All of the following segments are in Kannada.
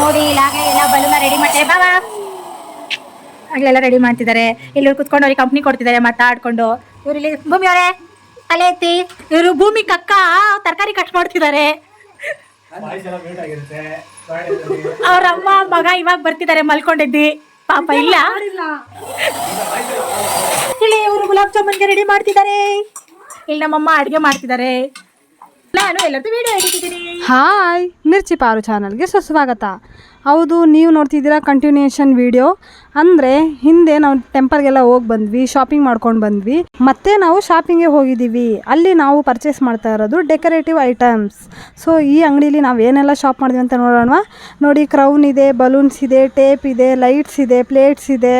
ನೋಡಿ ಎಲ್ಲ ಬಲೂನ ರೆಡಿ ಮಾಡ್ತಾರೆ ಬಾಬಾ ಅಲ್ಲೆಲ್ಲ ರೆಡಿ ಮಾಡ್ತಿದ್ದಾರೆ. ಇಲ್ಲಿ ಕುತ್ಕೊಂಡು ಅವ್ರಿಗೆ ಕಂಪ್ನಿ ಕೊಡ್ತಿದ್ದಾರೆ ಮಾತಾಡ್ಕೊಂಡು. ಇವ್ರು ಇಲ್ಲಿ ಭೂಮಿ ಅವರೇ ಅಲ್ಲೇ ಐತಿ. ಇವರು ಭೂಮಿ ಕಕ್ಕ ತರಕಾರಿ ಕಟ್ ಮಾಡ್ತಿದ್ದಾರೆ. ಅವ್ರ ಅಮ್ಮ ಮಗ ಇವಾಗ ಬರ್ತಿದ್ದಾರೆ ಮಲ್ಕೊಂಡಿದ್ದಿ. ಪಾಪ ಇಲ್ಲ. ಇಲ್ಲಿ ಇವರು ಗುಲಾಬ್ ಜಾಮೂನ್ಗೆ ರೆಡಿ ಮಾಡ್ತಿದ್ದಾರೆ. ಇಲ್ಲಿ ನಮ್ಮಮ್ಮ ಅಡುಗೆ ಮಾಡ್ತಿದ್ದಾರೆ. ನಾನು ಎಲ್ಲದೂ ವಿಡಿಯೋ ಹಿಡಿತಿದ್ದೀನಿ ಹಾಯ್ ಮಿರ್ಚಿ ಪಾರು ಚಾನಲ್ಗೆ ಸುಸ್ವಾಗತ ಹೌದು, ನೀವು ನೋಡ್ತಿದ್ದೀರಾ ಕಂಟಿನ್ಯೂಷನ್ ವಿಡಿಯೋ ಅಂದರೆ, ಹಿಂದೆ ನಾವು ಟೆಂಪಲ್ಗೆಲ್ಲ ಹೋಗಿ ಬಂದ್ವಿ ಶಾಪಿಂಗ್ ಮಾಡ್ಕೊಂಡು ಬಂದ್ವಿ. ಮತ್ತೆ ನಾವು ಶಾಪಿಂಗ್ಗೆ ಹೋಗಿದ್ದೀವಿ. ಅಲ್ಲಿ ನಾವು ಪರ್ಚೇಸ್ ಮಾಡ್ತಾ ಇರೋದು ಡೆಕೋರೇಟಿವ್ ಐಟಮ್ಸ್ ಸೊ ಈ ಅಂಗಡೀಲಿ ನಾವು ಏನೆಲ್ಲ ಶಾಪ್ ಮಾಡಿದ್ವಿ ಅಂತ ನೋಡೋಣ ನೋಡಿ ಕ್ರೌನ್ ಇದೆ ಬಲೂನ್ಸ್ ಇದೆ ಟೇಪ್ ಇದೆ ಲೈಟ್ಸ್ ಇದೆ ಪ್ಲೇಟ್ಸ್ ಇದೆ.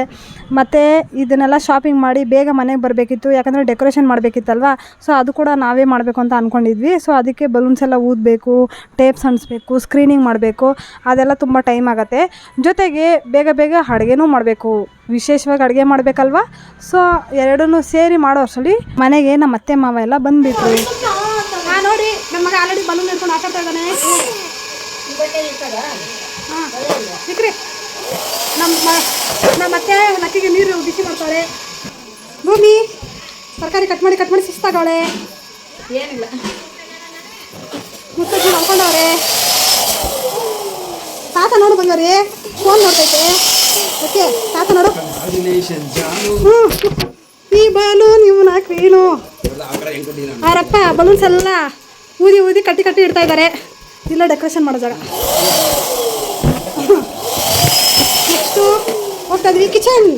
ಮತ್ತು ಇದನ್ನೆಲ್ಲ ಶಾಪಿಂಗ್ ಮಾಡಿ ಬೇಗ ಮನೆಗೆ ಬರಬೇಕಿತ್ತು. ಯಾಕಂದರೆ ಡೆಕೋರೇಷನ್ ಮಾಡಬೇಕಿತ್ತಲ್ವ? ಸೊ ಅದು ಕೂಡ ನಾವೇ ಮಾಡಬೇಕು ಅಂತ ಅಂದ್ಕೊಂಡಿದ್ವಿ ಸೊ ಅದಕ್ಕೆ ಬಲೂನ್ಸ್ ಎಲ್ಲ ಊದಬೇಕು ಟೇಪ್ಸ್ ಅಂಟಿಸ್ಬೇಕು ಸ್ಕ್ರೀನಿಂಗ್ ಮಾಡಬೇಕು. ಅದೆಲ್ಲ ತುಂಬ ಟೈಮ್ ಆಗುತ್ತೆ. ಜೊತೆಗೆ ಬೇಗ ಬೇಗ ಅಡುಗೆನೂ ಮಾಡಬೇಕು. ವಿಶೇಷವಾಗಿ ಅಡುಗೆ ಮಾಡಬೇಕಲ್ವಾ? ಸೊ ಎರಡನ್ನೂ ಸೇರಿ ಮಾಡೋ ಅಷ್ಟರಲ್ಲಿ ಮನೆಗೆ ನಮ್ಮ ಅತ್ತೆ ಮಾವ ಎಲ್ಲ ಬಂದುಬಿಟ್ರು. ಹಾಂ ನೋಡಿ ನಮ್ಮ ಮಗ ಆಲ್ರೆಡಿ ಬಲೂನ್ ಹಿಡ್ಕೊಂಡು ಆಟ ಇದ್ದಾನೆ. ಹಾಂ ಸಿಕ್ರಿ ನಮ್ಮ ನಮ್ಮ ಅತ್ತೆ ನಕ್ಕಿಗೆ ನೀರು ಬಿಸಿ ಮಾಡ್ತಾಳೆ ಭೂಮಿ ತರಕಾರಿ ಕಟ್ ಮಾಡಿ ಕಟ್ ಮಾಡಿ ಶಿಸ್ತಾಗವಳೆ ಏನಿಲ್ಲ. ಮುತ್ತಜ್ಜಿ ಮಲ್ಕೊಂಡವ್ರೆ ತಾತ ನೋಡು ಬಂದವ್ರಿ. ಫೋನ್ ನೋಡ್ತೈತೆ. ಓಕೆ ತಾತ ನೋಡು. ಹ್ಞೂ. ಈ ಬಲೂನ್ ಇವನ ಏನು? ಅವರಪ್ಪ ಬಲೂನ್ಸ್ ಎಲ್ಲ ಊದಿ ಊದಿ ಕಟ್ಟಿ ಕಟ್ಟಿ ಇಡ್ತಾ ಇದ್ದಾರೆ. ಇಲ್ಲ ಡೆಕೋರೇಷನ್ ಮಾಡೋ ಜಾಗ. ನೆಕ್ಸ್ಟು ಹೋಗ್ತಾ ಇದ್ವಿ. Kitchen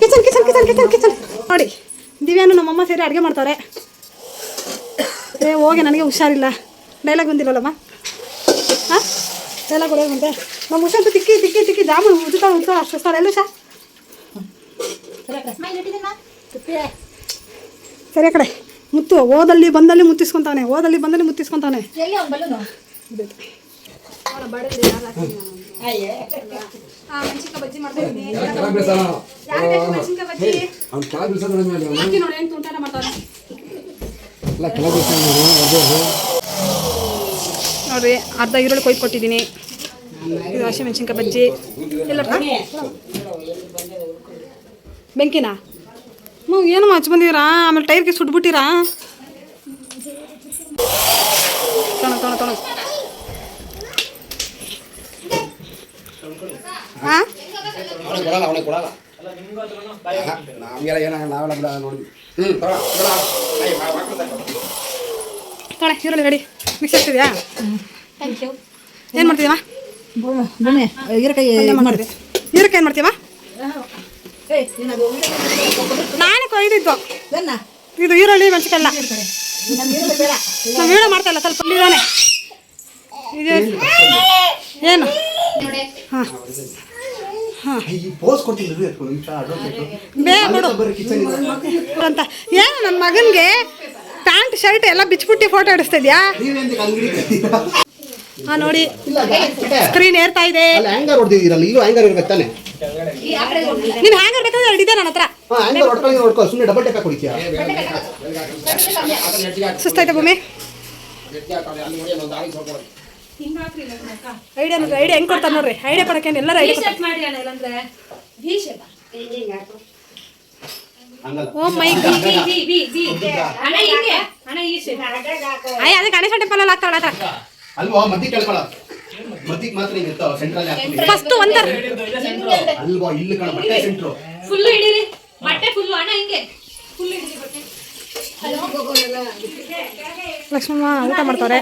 kitchen kitchen kitchen kitchen kitchen ನೋಡಿ ದಿವ್ಯಾನು ನಮ್ಮಮ್ಮ ಸೇರಿ ಅಡುಗೆ ಮಾಡ್ತಾರೆ. ಏ ಹೋಗಿ ನನಗೆ ಹುಷಾರಿಲ್ಲ. ಡೈಲಾಗ್ ಬಂದಿಲ್ಲಲ್ಲಮ್ಮ ಹಾಂ? ಡೈಲಾಗ್ ಹೊಡೆಯೋದಂತೆ ನಮ್ಮ ಹುಷಾರು ತಿಕ್ಕಿ ತಿಕ್ಕಿ ತಿಕ್ಕಿ ಜಾಮೂನು ಉಜ್ತಾಳೆ ಉಜ್ತಾಳೆ ಅಷ್ಟು ಸರ್. ಎಲ್ಲ ಶಾ ಸರಿ ಆ ಕಡೆ. ಮುತ್ತು ಓದಲ್ಲಿ ಬಂದಲ್ಲಿ ಮುತ್ತಿಸ್ಕೊಂತಾನೆ ಓದಲ್ಲಿ ಬಂದಲ್ಲಿ ಮುತ್ತಿಸ್ಕೊಂತಾನೆ. ಎಲ್ಲಿ ಎಲ್ಲ ನೋಡ್ರಿ ಅರ್ಧ ಈರುಳ್ಳಿ ಕೊಯ್ದು ಕೊಟ್ಟಿದ್ದೀನಿ. ಇದು ಹಸಿ ಮೆಣಸಿನ್ಕಾಯಿ ಬಜ್ಜಿ ಇಲ್ಲ ಬೆಂಕಿನಾ ಹ್ಞೂ ಏನು ಹಚ್ಚಿ ಬಂದಿದ್ದೀರಾ ಆಮೇಲೆ ಟೈರ್ಗೆ ಸುಟ್ಬಿಟ್ಟಿರಾ ತೊಣ ತೊಣ ತೊಣ ಹಾಂ ಅವನಿಗೆ ಕೊಡಲ್ಲ ಅವನಿಗೆ ಕೊಡಲ್ಲ ನಮಗೆಲ್ಲ ಏನಾಗ ನಾವೆಲ್ಲ ಬಿಡ ನೋಡಿದ್ವಿ ಹ್ಞೂ ತಗೊಳ ತೊಳೆ ಈರುಳ್ಳಿ ರೆಡಿ ಮಿಕ್ಸ್ ಆಗ್ತಿದ್ಯಾ ಥ್ಯಾಂಕ್ ಯು ಏನು ಮಾಡ್ತೀಯಮ್ಮ ಭೂಮಿ ಹೀರೆಕಾಯಿ ಮಾಡಿದೆ ಹೀರೆಕಾಯಿ ಏನು ಮಾಡ್ತೀವ. ನಾನು ಕೊಯ್ದಿದ್ದು. ಇದು ಈರುಳ್ಳಿ ಮೆಣಸಿಕಲ್ಲ ನಾವು ವೀಡಿಯೋ ಮಾಡ್ತಾ ಇಲ್ಲ ಸ್ವಲ್ಪ ಇದಾನೆ ಇದು ಏನು? ಹಾಂ. ಅಂತ. ಏನು ನನ್ನ ಮಗನಿಗೆ ಪ್ಯಾಂಟ್ ಶರ್ಟ್ ಎಲ್ಲ ಬಿಚ್ಬಿಟ್ಟು ಫೋಟೋ ಹಿಡಿಸ್ತಿದ್ಯಾ? ಹಾಂ ನೋಡಿ ಸ್ಕ್ರೀನ್ ಏರ್ತಾ ಇದೆ ಅಲ್ಲಿ ಹ್ಯಾಂಗರ್ ಹೊಡ್ದಿದ್ದೀರಲ್ಲ ಇಲ್ಲೂ ಹ್ಯಾಂಗರ್ ಇರ್ಬೇಕು ತಾನೆ ನೀನು ಹ್ಯಾಂಗರ್ ಬೇಕಾದ್ರೆ ಹಿಡಿದೆ ನನ್ನ ಹತ್ರ ಹಾಂ ಹ್ಯಾಂಗರ್ ಹೊಡ್ಕೊ ಸುಮ್ಮನೆ ಡಬಲ್ ಸುಸ್ತಾಯ್ತಾ ಭೂಮಿ ಐಡಿಯಾ ನೋಡ್ರಿ ಐಡಿಯಾ ಹೆಂಗ್ ಕೊಡ್ತಾರೆ ನೋಡ್ರಿ ಐಡಿಯಾ ಕೊಡಕ್ಕೆ ಎಲ್ಲರೂ ಐಡಿಯಾ ಹಂಗಲ್ಲ ಓ ಮೈ ಅಯ್ಯ ಅದಕ್ಕೆ ಗಣೇಶ ಟೆಂಪಲ್ ಅಲ್ಲಿ ಆಗ್ತಾಳ ಅಲ್ವಾ? ಮದ್ದಿ ಕೇಳ್ಕೊಳ. ಮದ್ದಿಗೆ ಮಾತ್ರ ಹಿಂಗೆ ಇರ್ತಾವ ಸೆಂಟ್ರಲ್ಲಿ ಫಸ್ಟ್ ಅಲ್ವಾ? ಇಲ್ಲಿ ಕಣ ಬಟ್ಟೆ ಸೆಂಟ್ರು ಫುಲ್ ಹಿಡೀರಿ. ಬಟ್ಟೆ ಫುಲ್ ಅಣ್ಣ ಹಿಂಗೆ. ಫುಲ್ ಹಿಡೀರಿ ಬಟ್ಟೆ. ಲಕ್ಷ್ಮಮ್ಮ ಊಟ ಮಾಡ್ತಾವ್ರೆ?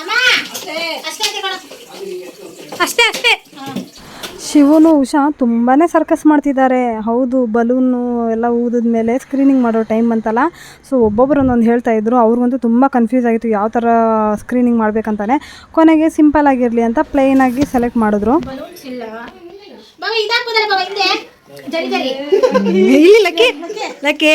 ಅಮ್ಮ ಅಷ್ಟೇ ತಗೊಳ್ಳೋ. ಅಷ್ಟೇ ಅಷ್ಟೇ. ಶಿವನು ಉಷಾ ತುಂಬಾ ಸರ್ಕಸ್ ಮಾಡ್ತಿದ್ದಾರೆ. ಹೌದು ಬಲೂನು ಎಲ್ಲ ಊದಿದ ಮೇಲೆ ಸ್ಕ್ರೀನಿಂಗ್ ಮಾಡೋ ಟೈಮ್ ಅಂತಲ್ಲ. ಸೊ ಒಬ್ಬೊಬ್ಬರು ಒಂದೊಂದು ಹೇಳ್ತಾ ಇದ್ರು. ಅವ್ರಿಗಂತೂ ತುಂಬ ಕನ್ಫ್ಯೂಸ್ ಆಗಿತ್ತು. ಯಾವ ಥರ ಸ್ಕ್ರೀನಿಂಗ್ ಮಾಡಬೇಕಂತಾನೆ. ಕೊನೆಗೆ ಸಿಂಪಲ್ ಆಗಿರಲಿ ಅಂತ ಪ್ಲೇನ್ ಆಗಿ ಸೆಲೆಕ್ಟ್ ಮಾಡಿದ್ರು. ಬಲೂನ್ಸ್ ಇಲ್ಲ. ಲಕ್ಕಿ. ಲಕ್ಕಿ. ಲಕ್ಕಿ.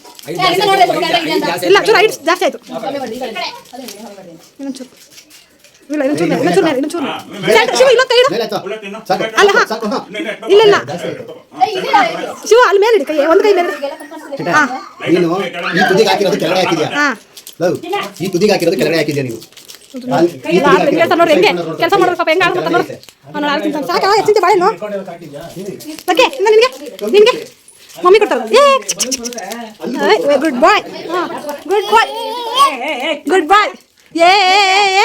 ಇಲ್ಲ ಚೂರು ಐಟ್ ಜಾಸ್ತಿ ಆಯ್ತು. ಇನ್ನೊಂದು ಚೂರು. ಇಲ್ಲ ಇನ್ನೊಂದು ಚೂರು ಇನ್ನೊಂದು ಚೂರು ಮೇಲೆ, ಇನ್ನೊಂದು ಚೂರು. ಮೇಲೆ. ಸೆಂಟ್ರ್, ಶಿವ ಇಲ್ಲೊಂದು ಕೈ ಇಡು. ಅಲ್ಲ ಹಾ. ಇಲ್ಲ ಇಲ್ಲ ಶಿವ ಅಲ್ಲಿ ಮೇಲೆ ಇಡಿ ಕೈ ಒಂದು ಕೈ ಮೇಲೆ. ಇಡು. ನೀನು ಈ ತುದಿಗೆ ಹಾಕಿರೋದು ಕೆಳಗಡೆ ಹಾಕಿದ್ಯಾ? ಹಾಂ. ಲವ್ ಈ ತುದಿಗೆ ಹಾಕಿರೋದು ಕೆಳಗಡೆ ಹಾಕಿದ್ಯಾ ನೀವು? ನೋಡಿ ಹೆಂಗೆ? ಕೆಲಸ ಮಾಡೋದು ಪಾಪ ಹೆಂಗೆ ಆಡ್ತಾನೆ ನೋಡಿ. ಅವ್ನು ಸಾಕ ಚಿಂತೆ ಬಾಳೆನು ಓಕೆ ಇನ್ನ ನಿನಗೆ? ನಿನಗೆ? ಮಮ್ಮಿ ಕೊಡ್ತಾರ ಏ good bye good bye good bye ಏ ಏ, ಏ, ಏ.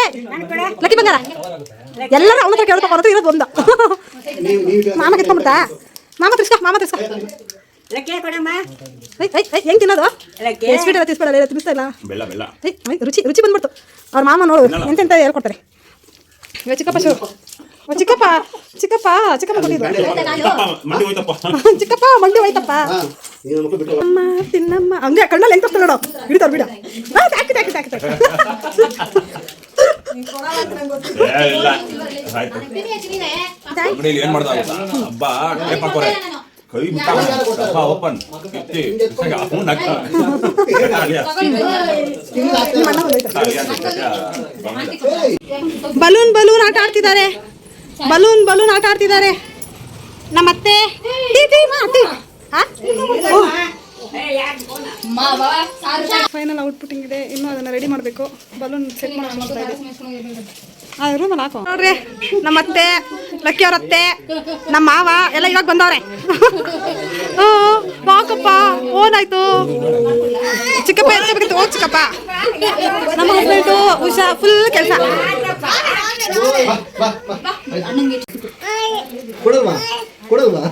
ಲಕ್ಕಿ ಬಂಗಾರ. ಎಲ್ಲರೂ ಅವನ ಹತ್ರ ಕೇಳ್ತಾ ಬರೋದು ಇರೋದು ಒಂದು. ಮಾಮ ಕಿತ್ಕೊಂಡ್ಬಿಡ್ತಾ ಮಾಮ ತಿರ್ಸ್ಕೊ ಮಾಮ ತಿರ್ಸ್ಕೊ. ಹೆಂಗ್ ತಿನ್ನೋದು? ಸ್ವೀಟ್ ಎಲ್ಲ ತಿನ್ಸ್ಬೇಡ ಇಲ್ಲ ತಿನ್ನಿಸ್ತಾ ಇಲ್ಲ? ರುಚಿ ರುಚಿ ಬಂದ್ಬಿಡ್ತು. ಅವ್ರ ಮಾಮ ನೋಡು ಎಂತೆಂತ ಹೇಳ್ಕೊಡ್ತಾರೆ? ಚಿಕ್ಕಪ್ಪ ಶಿವ ಓ, ಚಿಕ್ಕಪ್ಪ ಚಿಕ್ಕಪ್ಪ ಚಿಕ್ಕಪ್ಪ ಕೊಟ್ಟಿದ್ದು ಮಂಡಿ ಹೋಯ್ತಪ್ಪ. ಚಿಕ್ಕಪ್ಪ ಮಂಡಿ ಹೋಯ್ತಪ್ಪ. ಅಮ್ಮ ತಿನ್ನಮ್ಮ. ಹಂಗೆ ಕಣ್ಣಲ್ಲಿ ಹೆಂಗ್ ತಪ್ಪ ನೋಡು. ಹಿಡಿತಾರ ಬಿಡ. ಏನ್ ಮಾಡ್ದ? ಹಬ್ಬ ಟೇಪ್ ಹಾಕೋರೆ ಕೈ ಓಪನ್. ಬಲೂನ್ ಬಲೂನ್ ಆಟ ಆಡ್ತಿದ್ದಾರೆ. ಬಲೂನ್ ಬಲೂನ್ ಆಟ ಆಡ್ತಿದ್ದಾರೆ. ನಮ್ಮತ್ತೆ. ಫೈನಲ್ ಔಟ್ಪುಟ್ಟಿಂಗ್ ಇದೆ. ಇನ್ನು ಅದನ್ನ ರೆಡಿ ಮಾಡಬೇಕು. ಬಲೂನ್ ಸೆಟ್ ಮಾಡಿ ರೂಮಲ್ಲಿ ಹಾಕೋ. ನೋಡ್ರಿ ನಮ್ಮ ಅತ್ತೆ ಲಕ್ಕಿ ಅವರತ್ತೆ, ನಮ್ಮ ಮಾವ, ಎಲ್ಲ ಇವಾಗ ಬಂದವ್ರೆ. ಬಾಕಪ್ಪ ಓನಾಯ್ತು ಚಿಕ್ಕಪ್ಪ ಎತ್ತಬೇಕಿತ್ತು ಹೋಗ್ ಚಿಕ್ಕಪ್ಪ. ನಮ್ಮ ಹಸ್ಬೆಂಡು ಉಷಾ ಫುಲ್ ಕೆಲಸ. ಕೊಡಲ್ವಾ ಕೊಡಲ್ವಾ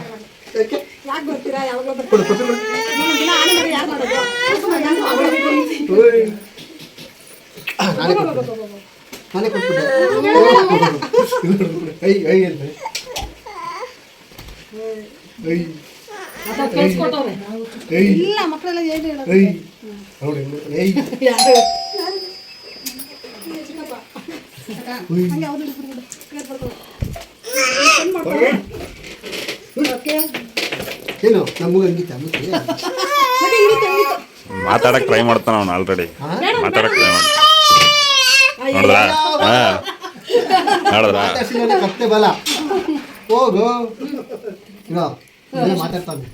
ಯಾಕೆ? ಯಾಕೆ ಬರ್ತೀರಾ ಯಾವಾಗಲೂ ಕೊಡು ಕೊಟ್ಟು ಬಿಡು. ಯಾರು ಮಾಡೋದು ಓಯ್. ನಾನೇ ಕೊಟ್ಬಿಟ್ಟೆ ಐ ಐ ಅಂತ ಐ ಇಲ್ಲ ಮಕ್ಕಳೆಲ್ಲ ಏನು ಹೇಳೋದು? ಐ ನೋಡಿ ಐ ಉಯ್. ಏನು ನಮಗೂ ಹಂಗಿತ್ತ? ಮಾತಾಡಕ್ ಟ್ರೈ ಮಾಡ್ತಾನ ಅವ್ನು ಆಲ್ರೆಡಿ ಮಾತಾಡಕ್ ಟ್ರೈ ಮಾಡ್ತಾನೆ ನೋಡಿದ್ರ? ಹಾ. ನೋಡಿದ್ರ? ಕತ್ತೆ ಬಲ. ಹೋಗು. ಇರೋ ಇಲ್ಲೇ ಮಾತಾಡ್ತಾನೆ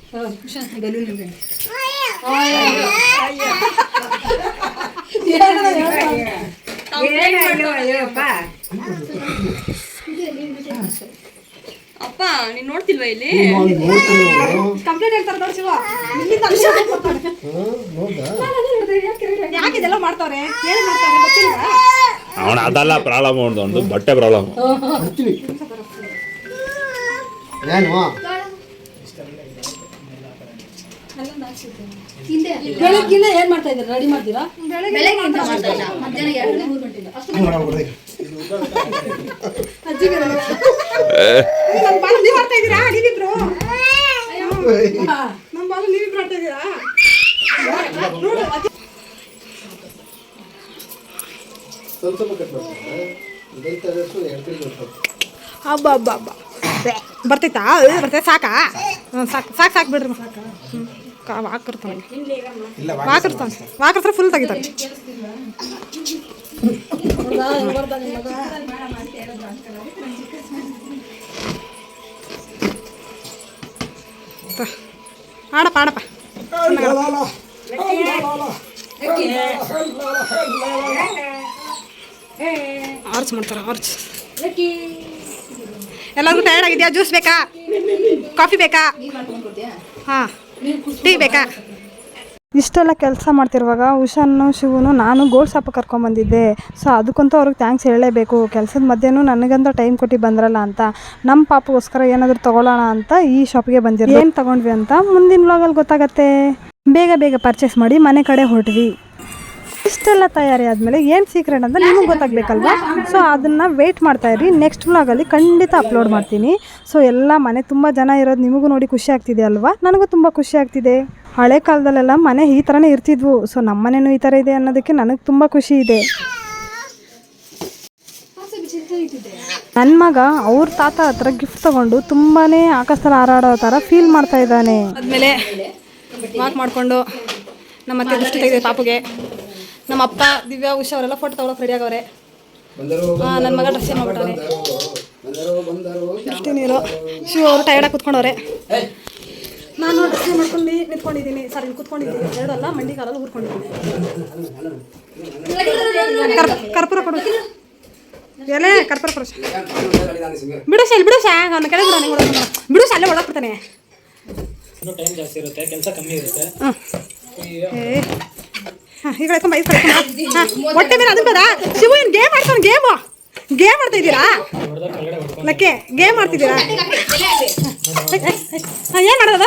ಅಪ್ಪ. ನೀನ್ ನೋಡ್ತಿಲ್ವಾ ಇಲ್ಲಿ. ಕಂಪ್ಲೇಂಟ್ ಹೇಳ್ತಾರೆ. ಹಾ, ಯಾಕೆ ಇದೆಲ್ಲ ಮಾಡ್ತಾವ್ರೆ? ಏನು ಮಾಡ್ತಾರೆ ಗೊತ್ತಿಲ್ವಾ? ಅವನ ಅದಲ್ಲ ಪ್ರಾಬ್ಲಮ್ ಒಂದು ಬಟ್ಟೆ ಪ್ರಾಬ್ಲಮ್. ಏನು? ಬೆಳಗ್ಗಿಂದ ಏನ್ ಮಾಡ್ತಾ ಇದ್ದೀರಾ? ರೆಡಿ ಮಾಡ್ತೀರಾ? ಹಬ್ಬ ಹಬ್ಬ ಹಬ್ಬ ಬರ್ತೈತಾ? ಬರ್ತೈತೆ ಸಾಕಾ? ಸಾಕ್ ಸಾಕು ಸಾಕು ಸಾಕು ಬಿಡ್ರಿ ಹ್ಞೂ ವಾಕರ್ತಾನೆ ವಾಕರ್ತಾನೆ ವಾಕರ್ತಾರೆ ಫುಲ್ ತೆಗಿತಾನೆ ಆಡಪ್ಪ ಆಡಪ್ಪ. ಆರ್ಚ್ ಮಾಡ್ತಾರೆ ಆರ್ಚ್. ಎಲ್ಲರಿಗೂ ಟಯರ್ಡ್ ಆಗಿದೆಯಾ? ಜ್ಯೂಸ್ ಬೇಕಾ? ಕಾಫಿ ಬೇಕಾ? ಹಾಂ. ಟೀ ಬೇಕಾ? ಇಷ್ಟೆಲ್ಲ ಕೆಲಸ ಮಾಡ್ತಿರುವಾಗ ಉಷಾನು ಶಿವನು ನಾನು ಗೋಲ್ಡ್ ಶಾಪ ಕರ್ಕೊಂಬಂದಿದ್ದೆ ಸೊ ಅದಕ್ಕಂತೂ ಅವ್ರಿಗೆ ಥ್ಯಾಂಕ್ಸ್ ಹೇಳಲೇಬೇಕು. ಕೆಲಸದ ಮಧ್ಯೆನೂ ನನಗಂತ ಟೈಮ್ ಕೊಟ್ಟು ಬಂದ್ರಲ್ಲ ಅಂತ. ನಮ್ಮ ಪಾಪಗೋಸ್ಕರ ಏನಾದರೂ ತೊಗೊಳ್ಳೋಣ ಅಂತ ಈ ಶಾಪಿಗೆ ಬಂದಿರೋ ಏನು ತೊಗೊಂಡ್ವಿ ಅಂತ ಮುಂದಿನ ವ್ಲಾಗಲ್ಲಿ ಗೊತ್ತಾಗತ್ತೆ. ಬೇಗ ಬೇಗ ಪರ್ಚೇಸ್ ಮಾಡಿ ಮನೆ ಕಡೆ ಹೊರಟ್ವಿ. ಇಷ್ಟೆಲ್ಲ ತಯಾರಿ ಆದಮೇಲೆ ಏನು ಸೀಕ್ರೆಟ್ ಅಂತ ನಿಮಗೆ ಗೊತ್ತಾಗಬೇಕಲ್ವಾ? ಸೊ ಅದನ್ನು ಮಾಡ್ತಾ ಇರಿ. ನೆಕ್ಸ್ಟ್ ವ್ಲಾಗಲ್ಲಿ ಖಂಡಿತ ಅಪ್ಲೋಡ್ ಮಾಡ್ತೀನಿ. ಸೊ ಎಲ್ಲ ಮನೆ ತುಂಬ ಜನ ಇರೋದು ನಿಮಗೂ ನೋಡಿ ಖುಷಿ ಆಗ್ತಿದೆ ಅಲ್ವಾ? ನನಗೂ ತುಂಬ ಖುಷಿ ಆಗ್ತಿದೆ. ಹಳೆ ಕಾಲದಲ್ಲೆಲ್ಲ ಮನೆ ಈ ಥರನೇ ಇರ್ತಿದ್ವು. ಸೊ ನಮ್ಮ ಮನೆಯೂ ಈ ಥರ ಇದೆ ಅನ್ನೋದಕ್ಕೆ ನನಗೆ ತುಂಬ ಖುಷಿ ಇದೆ. ನನ್ನ ಮಗ ಅವ್ರ ತಾತ ಹತ್ರ ಗಿಫ್ಟ್ ತಗೊಂಡು ತುಂಬಾನೇ ಆಕಾಶದಲ್ಲಿ ಹಾರಾಡೋ ಥರ ಫೀಲ್ ಮಾಡ್ತಾ ಇದ್ದಾನೆ. ಆದ್ಮೇಲೆ ಮಾಡಿಕೊಂಡು ನಮ್ಮ ಅತ್ತೆ ಪಾಪುಗೆ. ನಮ್ಮ ಅಪ್ಪ ದಿವ್ಯಾ ಉಷಾ ಅವರೆಲ್ಲ ಫೋಟೋ ತಗೊಳಕ್ ರೆಡಿ ಆಗವ್ರೆ. ಹಾಂ ನನ್ನ ಮಗ ಡ್ರೆಸ್ ಮಾಡ್ಬಿಟ್ಟವ್ರೆ ದೃಷ್ಟಿ ನೀರು ಶಿವ ಅವರು ಟೈರ್ಡಾಗಿ ಕುತ್ಕೊಂಡವ್ರೆ. ನಾನು ಡ್ರೆಸ್ ಮಾಡ್ಕೊಂಡು ನಿಂತ್ಕೊಂಡಿದ್ದೀನಿ. ಸರ್ ಇಲ್ಲಿ ಕುತ್ಕೊಂಡಿದ್ದೀನಿ. ಎರಡಲ್ಲ ಮಂಡಿ ಕಾಲಲ್ಲಿ ಊರ್ಕೊಂಡಿದ್ದೀನಿ. ಕರ್ಪ ಕರ್ಪೂರ ಕೊಡು. ಎಲೆ ಕರ್ಪೂರ ಕೊಡು. ಬಿಡು ಇಲ್ಲಿ ಬಿಡು ಸಾ ಅವನ ಕೆಳಗೆ ಬಿಡು ಸರ್ ಅಲ್ಲೇ ಒಳಗೆ ಬಿಡ್ತಾನೆ. ಟೈಮ್ ಜಾಸ್ತಿ ಇರುತ್ತೆ ಕೆಲಸ ಕಮ್ಮಿ ಇರುತ್ತೆ. ಈಗ ಹೇಳ್ಕೊಂಬ ಈಗ ಹೇಳ್ಕೊಂಬ ಹಾಂ ಹೊಟ್ಟೆ ಮೇಲೆ ಅದನ್ನ ಬೇಡ ಶಿವು ಏನು ಗೇಮ್ ಆಡ್ತಾನೆ ಗೇಮು ಗೇಮ್ ಆಡ್ತಾ ಇದ್ದೀರಾ? ಲಕ್ಕಿ ಗೇಮ್ ಆಡ್ತಿದ್ದೀರಾ? ಹಾಂ ಏನು ಮಾಡೋದ?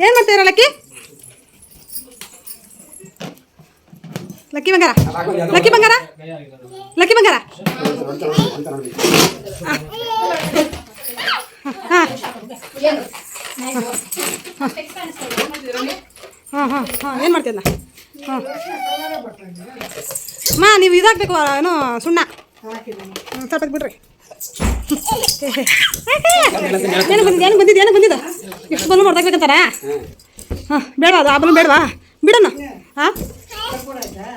ಏನು ಮಾಡ್ತೀರಾ ಲಕ್ಕಿ? ಲಕ್ಕಿ ಬಂಗಾರ? ಲಕ್ಕಿ ಬಂಗಾರ? ಲಕ್ಕಿ ಬಂಗಾರ? ಹಾಂ. ಹಾಂ. ಹಾಂ ಹಾಂ ಏನು ಮಾಡ್ತೀಯ ಹಾಂ. ಮಾ ನೀವು ಇದಾಗಬೇಕು ಏನು ಸುಣ್ಣ. ಹ್ಞೂ ಸ್ವಲ್ಪ ಬಿಡ್ರಿ. ಏನು ಬಂದಿದ್ದು ಏನು ಬಂದಿದ್ದು ಏನು ಬಂದಿದ್ದು? ಎಷ್ಟು ಬಲು ಮಾಡ್ದಾಗಬೇಕಂತಾರ ಹಾಂ ಬೇಡ ಅದು? ಆ ಬಲು ಬೇಡವಾ? ಬಿಡೋಣ ಹಾಂ?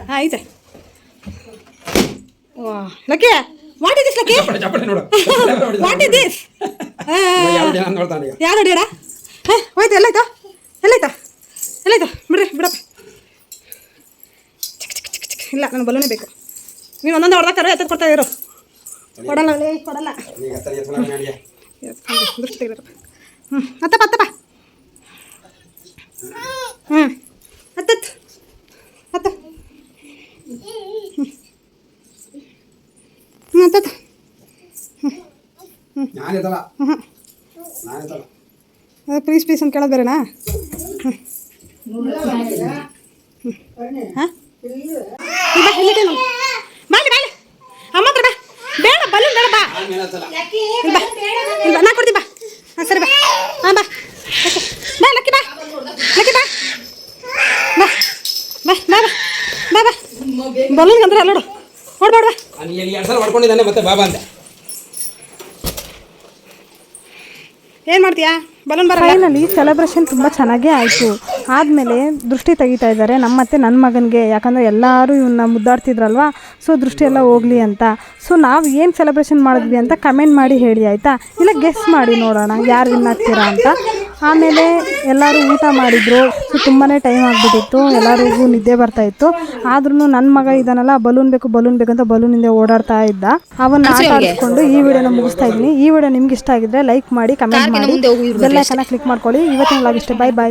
ಹಾಂ ಐತೆ. ವಾ Lucky what is this Lucky? What is this ಯಾರು ಅಡಿಯಾರ ಹಾಂ ಹೋಯ್ತು ಎಲ್ಲಾಯ್ತಾ? ಎಲ್ಲಾಯ್ತು? ಎಲ್ಲಾಯ್ತು ಬಿಡ್ರಿ ಬಿಡಪ್ಪ. ಚಿಕ್ ಚಿಕ್ ಚಿಕ್ ಚಿಕ್. ಇಲ್ಲ ನನಗೆ ಬಲೂನೇ ಬೇಕು. ನೀವು ಒಂದೊಂದು ಹೊಡೆದಾಕ್ತಾರೆ ಎತ್ತ ಕೊಡ್ತಾ ಇರು. ಕೊಡಲ್ಲ ಲೇ, ಕೊಡಲ್ಲ. ದೃಷ್ಟಿ ತೆಗಿರಪ್ಪ ಹ್ಞೂ ಹತ್ತಪ್ಪ ಹತ್ತಪ್ಪ ಹ್ಞೂ ಹತ್ತತ್ತು ಹತ್ತ ಹ್ಞೂ ಹತ್ತತ್ತು ನಾನಿದಲ್ಲ ನಾನಿದಲ್ಲ ಅದು ಪ್ಲೀಸ್ ಪ್ಲೀಸ್ ಅಂತ ಕೇಳೋದು ಬೇರೆನಾ? ಹಾಂ ಬಾ ನೋಡು. ಬೇಡ ಬಲೂನ್ ಬೇಡ ಬಾ ಬಾ ನಾ ಬಾ ಹಾಂ ಸರಿ ಬಾ ಬಾ. ಬಾ ಬಾ ಬಾ ಬಾ ಬಾ ಬಾ ಬಾ ಬಾ ಅಂದ್ರೆ ಸಲ ಮಾಡ್ಕೊಂಡಿದ್ದಾನೆ ಮತ್ತೆ ಬಾಬಾ ಏನು ಮಾಡ್ತೀಯಾ ಬಲೂನ್ ಬರಲ್ಲ ಫೈನಲಿ ಸೆಲೆಬ್ರೇಷನ್ ತುಂಬ ಚೆನ್ನಾಗೇ ಆಯಿತು ಆದಮೇಲೆ ದೃಷ್ಟಿ ತೆಗಿತಾ ಇದ್ದಾರೆ. ನಮ್ಮ ನಮ್ಮತ್ತೆ ನನ್ನ ಮಗನಿಗೆ ಯಾಕಂದರೆ ಎಲ್ಲರೂ ಇವನ್ನ ಮುದ್ದಾಡ್ತಿದ್ರಲ್ವಾ? ಸೊ ದೃಷ್ಟಿ ಎಲ್ಲ ಹೋಗಲಿ ಅಂತ. ಸೊ ನಾವು ಏನು ಸೆಲೆಬ್ರೇಷನ್ ಮಾಡಿದ್ವಿ ಅಂತ ಕಮೆಂಟ್ ಮಾಡಿ ಹೇಳಿ ಆಯಿತಾ? ಇಲ್ಲ ಗೆಸ್ ಮಾಡಿ ನೋಡೋಣ ಯಾರು ವಿನ್ ಆಗ್ತೀರಾ ಅಂತ. ಆಮೇಲೆ ಎಲ್ಲರೂ ಊಟ ಮಾಡಿದರು. ಸೊ ತುಂಬಾ ಟೈಮ್ ಆಗಿಬಿಟ್ಟಿತ್ತು. ಎಲ್ಲರಿಗೂ ನಿದ್ದೆ ಬರ್ತಾ ಇತ್ತು. ಆದ್ರೂ ನನ್ನ ಮಗ ಇದನ್ನೆಲ್ಲ ಬಲೂನ್ ಬೇಕು ಬಲೂನ್ ಬೇಕು ಅಂತ ಬಲೂನಿಂದ ಓಡಾಡ್ತಾ ಇದ್ದ. ಅವನ್ನ ಆಟ ಆಡಿಸ್ಕೊಂಡು ಈ ವಿಡಿಯೋನ ಮುಗಿಸ್ತಾ ಇದ್ದೀನಿ. ಈ ವಿಡಿಯೋ ನಿಮ್ಗೆ ಇಷ್ಟ ಆಗಿದ್ರೆ ಲೈಕ್ ಮಾಡಿ ಕಮೆಂಟ್ ಮಾಡಿ. ಚೆನ್ನಾಗಿ ಕ್ಲಿಕ್ ಮಾಡ್ಕೊಳ್ಳಿ. ಇವತ್ತಿನ ಲಾಗಿಷ್ಟೇ ಇಷ್ಟೇ. Bye bye